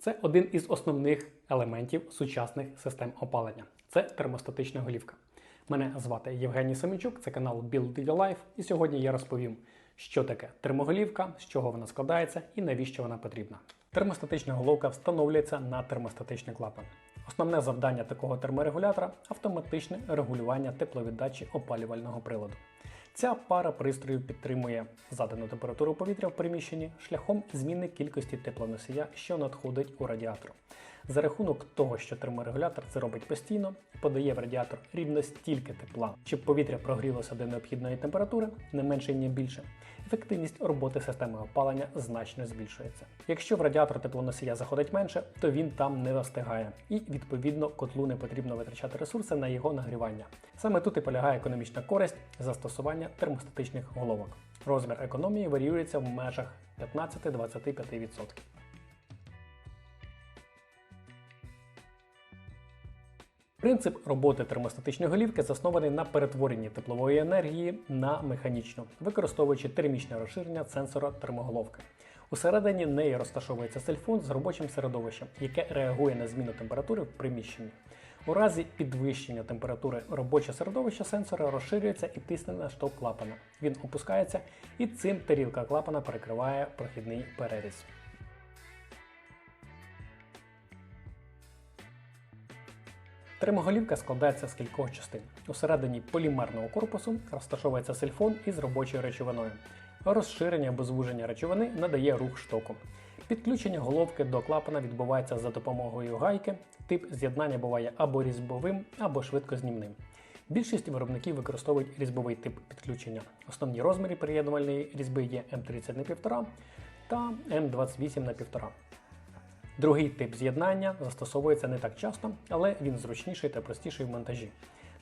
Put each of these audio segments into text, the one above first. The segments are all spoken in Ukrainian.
Це один із основних елементів сучасних систем опалення. Це термостатична голівка. Мене звати Євгеній Семенчук, це канал Build Your Life, і сьогодні я розповім, що таке термоголівка, з чого вона складається і навіщо вона потрібна. Термостатична головка встановлюється на термостатичний клапан. Основне завдання такого терморегулятора автоматичне регулювання тепловіддачі опалювального приладу. Ця пара пристроїв підтримує задану температуру повітря в приміщенні шляхом зміни кількості теплоносія, що надходить у радіатор. За рахунок того, що терморегулятор це робить постійно, подає в радіатор рівно стільки тепла, щоб повітря прогрілося до необхідної температури, не менше ні більше. Ефективність роботи системи опалення значно збільшується. Якщо в радіатор теплоносія заходить менше, то він там не остигає, і відповідно котлу не потрібно витрачати ресурси на його нагрівання. Саме тут і полягає економічна користь застосування термостатичних головок. Розмір економії варіюється в межах 15-25%. Принцип роботи термостатичної голівки заснований на перетворенні теплової енергії на механічну, використовуючи термічне розширення сенсора термоголовки. Усередині неї розташовується сельфон з робочим середовищем, яке реагує на зміну температури в приміщенні. У разі підвищення температури робоче середовище сенсора розширюється і тисне на штовх клапана. Він опускається і цим тарілка клапана перекриває прохідний переріз. Термоголівка складається з кількох частин. Усередині полімерного корпусу розташовується сильфон із робочою речовиною. Розширення або звуження речовини надає рух штоку. Підключення головки до клапана відбувається за допомогою гайки. Тип з'єднання буває або різьбовим, або швидкознімним. Більшість виробників використовують різьбовий тип підключення. Основні розміри приєднувальної різьби є М30 на 1,5 та М28 на 1,5. Другий тип з'єднання застосовується не так часто, але він зручніший та простіший в монтажі.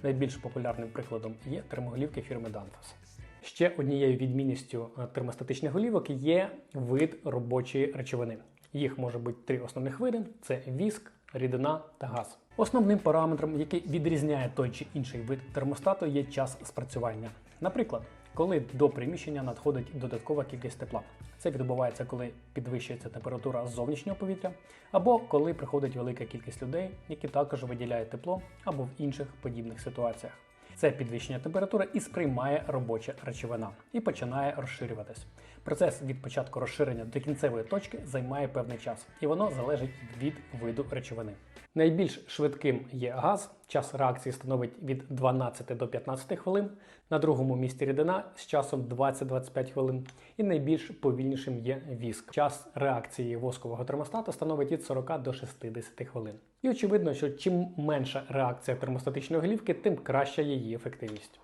Найбільш популярним прикладом є термоголівки фірми Danfoss. Ще однією відмінністю е, термостатичних голівок є вид робочої речовини. Їх може бути три основних види: це віск, рідина та газ. Основним параметром, який відрізняє той чи інший вид термостату, є час спрацювання. Наприклад, коли до приміщення надходить додаткова кількість тепла. Це відбувається, коли підвищується температура зовнішнього повітря, або коли приходить велика кількість людей, які також виділяють тепло, або в інших подібних ситуаціях. Це підвищення температури і сприймає робоча речовина і починає розширюватись. Процес від початку розширення до кінцевої точки займає певний час, і воно залежить від виду речовини. Найбільш швидким є газ, час реакції становить від 12 до 15 хвилин, на другому місці рідина з часом 20-25 хвилин, і найбільш повільнішим є віск. Час реакції воскового термостату становить від 40 до 60 хвилин. І очевидно, що чим менша реакція термостатичної голівки, тим краща її ефективність.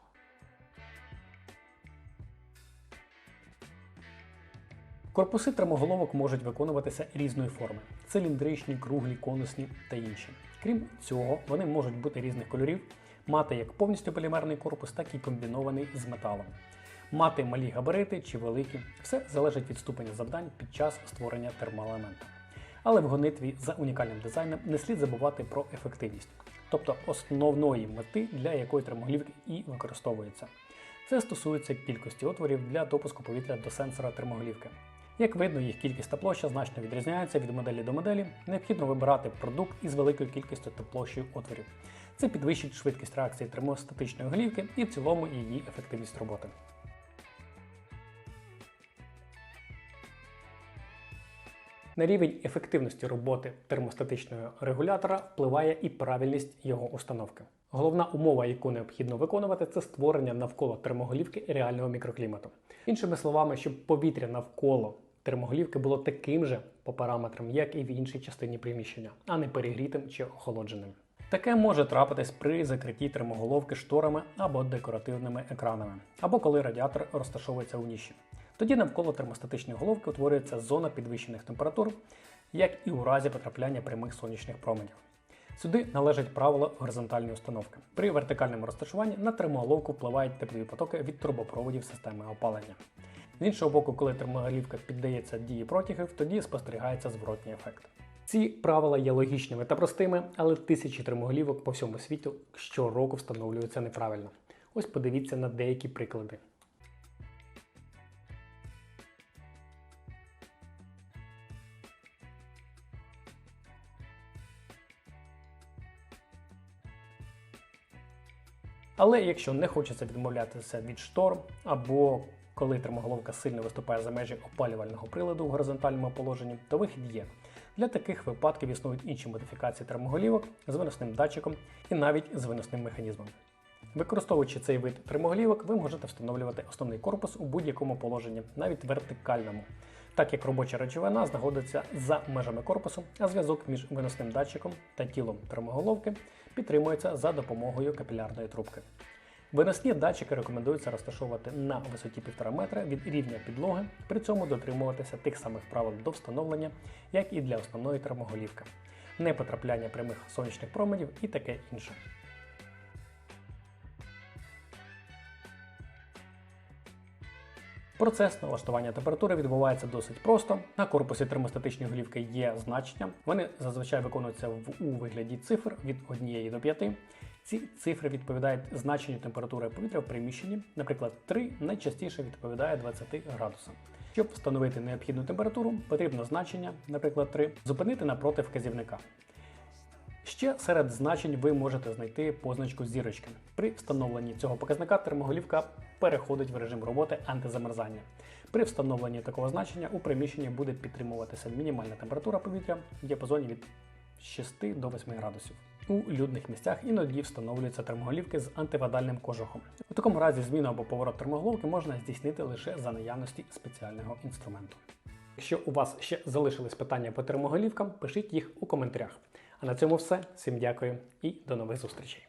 Корпуси термоголовок можуть виконуватися різної форми: циліндричні, круглі, конусні та інші. Крім цього, вони можуть бути різних кольорів, мати як повністю полімерний корпус, так і комбінований з металом. Мати малі габарити чи великі все залежить від ступеня завдань під час створення термоелемента. Але в гонитві за унікальним дизайном не слід забувати про ефективність, тобто основної мети, для якої термоголівки і використовується. Це стосується кількості отворів для допуску повітря до сенсора термоголівки. Як видно, їх кількість та площа значно відрізняються від моделі до моделі. Необхідно вибирати продукт із великою кількістю та площею отворів. Це підвищить швидкість реакції термостатичної голівки і в цілому її ефективність роботи. На рівень ефективності роботи термостатичного регулятора впливає і правильність його установки. Головна умова, яку необхідно виконувати, це створення навколо термоголівки реального мікроклімату. Іншими словами, щоб повітря навколо термоголівки було таким же по параметрам, як і в іншій частині приміщення, а не перегрітим чи охолодженим. Таке може трапитись при закритті термоголовки шторами або декоративними екранами, або коли радіатор розташовується у ніші. Тоді навколо термостатичної головки утворюється зона підвищених температур, як і у разі потрапляння прямих сонячних променів. Сюди належать правила горизонтальної установки. При вертикальному розташуванні на термоголовку впливають теплові потоки від трубопроводів системи опалення. З іншого боку, коли термоголівка піддається дії протягів, тоді спостерігається зворотній ефект. Ці правила є логічними та простими, але тисячі термоголівок по всьому світу щороку встановлюються неправильно. Ось подивіться на деякі приклади. Але якщо не хочеться відмовлятися від шторм або коли термоголовка сильно виступає за межі опалювального приладу в горизонтальному положенні, то вихід є. Для таких випадків існують інші модифікації термоголівок з виносним датчиком і навіть з виносним механізмом. Використовуючи цей вид термоголівок, ви можете встановлювати основний корпус у будь-якому положенні, навіть вертикальному, так як робоча речовина знаходиться за межами корпусу, а зв'язок між виносним датчиком та тілом термоголовки підтримується за допомогою капілярної трубки. Виносні датчики рекомендується розташовувати на висоті 1,5 метра від рівня підлоги, при цьому дотримуватися тих самих правил до встановлення, як і для основної термоголівки, не потрапляння прямих сонячних променів і таке інше. Процес налаштування температури відбувається досить просто. На корпусі термостатичної голівки є значення. Вони зазвичай виконуються в у вигляді цифр від 1 до 5. Ці цифри відповідають значенню температури повітря в приміщенні. Наприклад, 3 найчастіше відповідає 20 градусам. Щоб встановити необхідну температуру, потрібно значення, наприклад, 3, зупинити напроти вказівника. Ще серед значень ви можете знайти позначку зірочки. При встановленні цього показника термоголівка переходить в режим роботи антизамерзання. При встановленні такого значення у приміщенні буде підтримуватися мінімальна температура повітря в діапазоні від 6 до 8 градусів. У людних місцях іноді встановлюються термоголівки з антивадальним кожухом. У такому разі зміну або поворот термоголовки можна здійснити лише за наявності спеціального інструменту. Якщо у вас ще залишились питання по термоголівкам, пишіть їх у коментарях. А на цьому все. Всім дякую і до нових зустрічей.